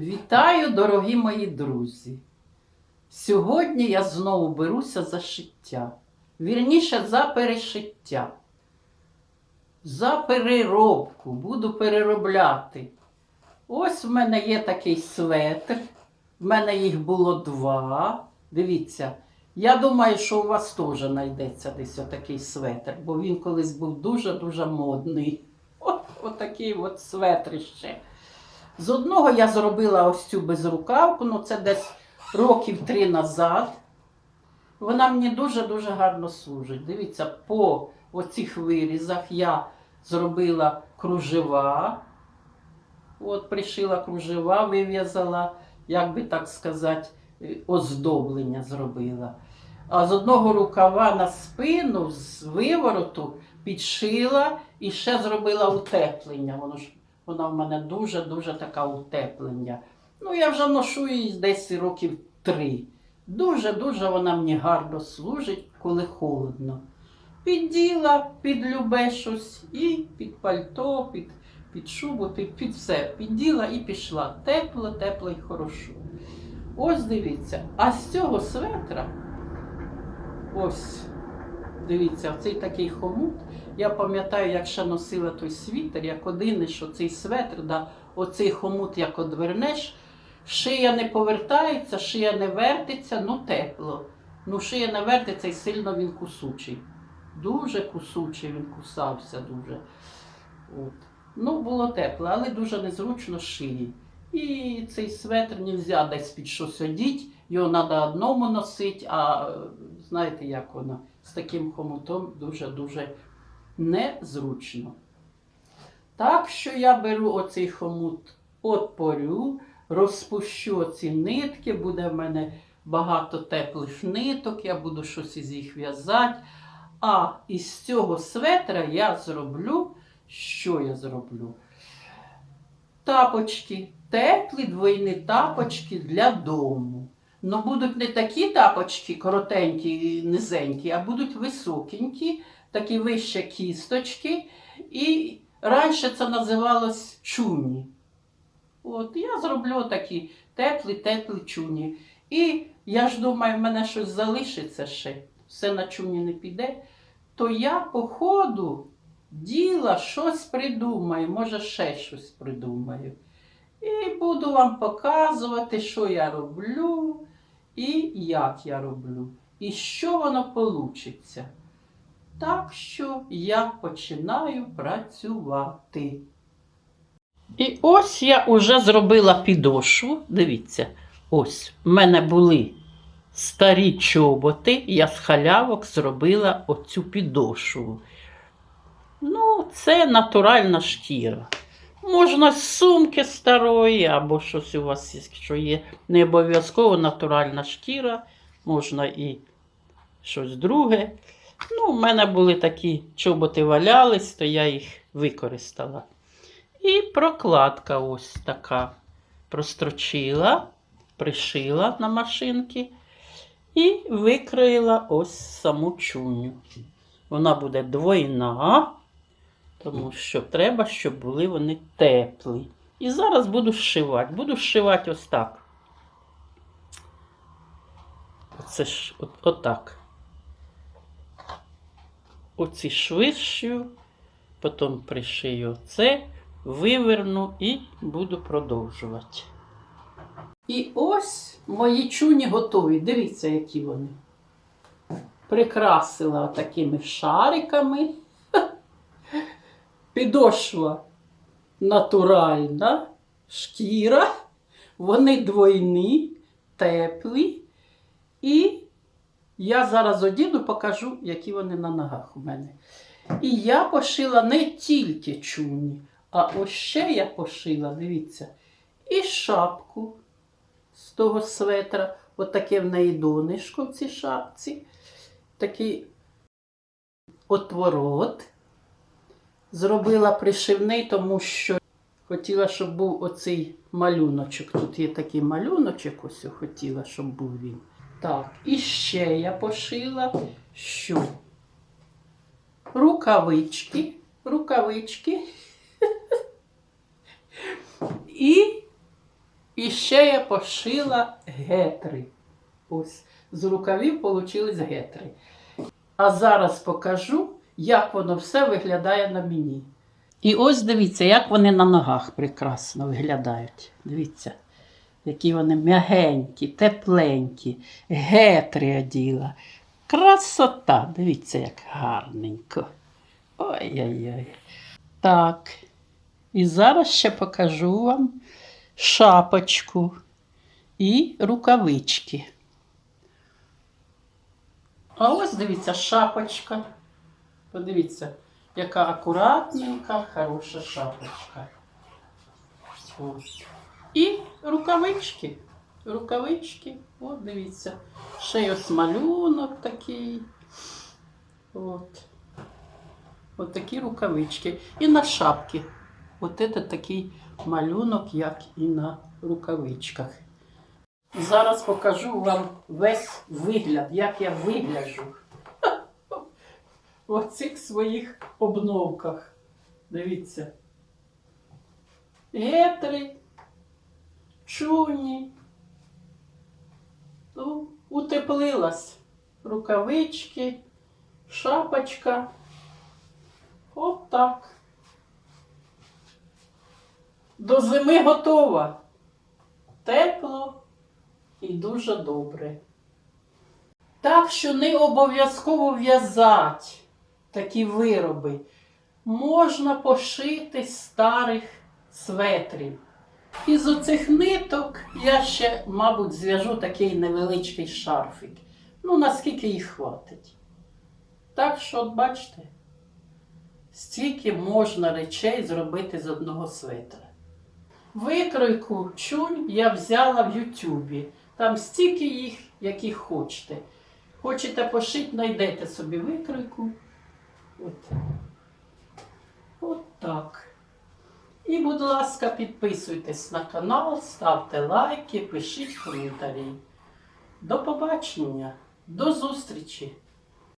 Вітаю, дорогі мої друзі! Сьогодні я знову беруся за шиття. Вірніше, за перешиття. За переробку. Буду переробляти. Ось в мене є такий светр. В мене їх було два. Дивіться, я думаю, що у вас теж знайдеться десь отакий светр, бо він колись був дуже-дуже модний. От, отакий от светрище. З одного я зробила ось цю безрукавку, ну це десь років три назад. Вона мені дуже-дуже гарно служить. Дивіться, по оцих вирізах я зробила кружева. От, пришила кружева, вив'язала, як би так сказати, е, оздоблення зробила. А з одного рукава на спину, з вивороту підшила і ще зробила утеплення. Воно ж вона в мене дуже-дуже така утеплення. Ну, я вже ношу її десь років три. Дуже-дуже вона мені гарно служить, коли холодно. Підділа під любе щось і під пальто, під, під шубу, під, під все. Підділа і пішла. Тепло, тепло і хорошо. Ось дивіться. А з цього светра, ось, дивіться, оцей такий хомут. Я пам'ятаю, як ще носила той світер, як один, що цей светр, да, оцей хомут, як одвернеш, шия не повертається, шия не вертиться, ну тепло. Ну, шия не вертиться і сильно він кусучий. Дуже кусучий він кусався дуже. От. Ну, було тепло, але дуже незручно шиї. І цей светр не можна десь під щось одіть, його треба одному носити, а знаєте, як воно з таким хомутом дуже-дуже незручно. Так що я беру оцей хомут отпорю, розпущу ці нитки, буде в мене багато теплих ниток, я буду щось із їх в'язати. А із цього светра я зроблю, що я зроблю? Тапочки, теплі двойні тапочки для дому. Ну, будуть не такі тапочки, коротенькі, і низенькі, а будуть високенькі, такі вище кісточки. І раніше це називалось чуні. От, я зроблю такі теплі, теплі чуні. І я ж думаю, в мене щось залишиться ще, все на чуні не піде. То я по ходу діла щось придумаю, може ще щось придумаю. І буду вам показувати, що я роблю і як я роблю, і що воно вийде. Так що я починаю працювати. І ось я вже зробила підошву. Дивіться, ось в мене були старі чоботи, я з халявок зробила оцю підошву. Ну, це натуральна шкіра. Можна з сумки старої, або щось у вас, якщо є не обов'язково натуральна шкіра, можна і щось друге. Ну, у мене були такі чоботи валялись, то я їх використала. І прокладка ось така. Прострочила, пришила на машинки і викроїла ось саму чуню. Вона буде двойна, тому що треба, щоб були вони теплі. І зараз буду зшивати. Буду зшивати ось так. Оце ж от, отак. Оці шви зшию, потім пришию це, виверну і буду продовжувати. І ось мої чуні готові. Дивіться, які вони. Прикрасила такими шариками. Підошва натуральна, шкіра, вони двойні, теплі. І я зараз одіну, покажу, які вони на ногах у мене. І я пошила не тільки чуні, а ось ще я пошила, дивіться, і шапку з того светра. Отаке в неї донишко в цій шапці. Такий отворот. Зробила пришивний, тому що хотіла, щоб був оцей малюночок. Тут є такий малюночок, ось хотіла, щоб був він. Так, і ще я пошила, що рукавички, рукавички. І І ще я пошила гетри. Ось, з рукавів получились гетри. А зараз покажу, як воно все виглядає на мені. І ось дивіться, як вони на ногах прекрасно виглядають. Дивіться, які вони м'ягенькі, тепленькі, гетри оділа. Красота! Дивіться, як гарненько. Ой-ой-ой. Так. І зараз ще покажу вам шапочку і рукавички. А ось дивіться, шапочка. Подивіться, яка акуратненька, хороша шапочка. Ось. І рукавички. Рукавички, от дивіться. Ще й ось малюнок такий. От. От такі рукавички. І на шапки. От це такий малюнок, як і на рукавичках. Зараз покажу вам весь вигляд, як я вигляджу в оцих своїх обновках. Дивіться. Гетри, чуні. Ну, утеплилась. Рукавички, шапочка. От так. До зими готова. Тепло і дуже добре. Так що не обов'язково в'язати такі вироби. Можна пошити старих светрів. Із оцих ниток я ще, мабуть, зв'яжу такий невеличкий шарфик. Ну, наскільки їх хватить. Так що, от бачите, стільки можна речей зробити з одного светра. Викройку чунь я взяла в Ютубі. Там стільки їх, які хочете. Хочете пошити, знайдете собі викройку. От. От так. І, будь ласка, підписуйтесь на канал, ставте лайки, пишіть коментарі. До побачення, до зустрічі!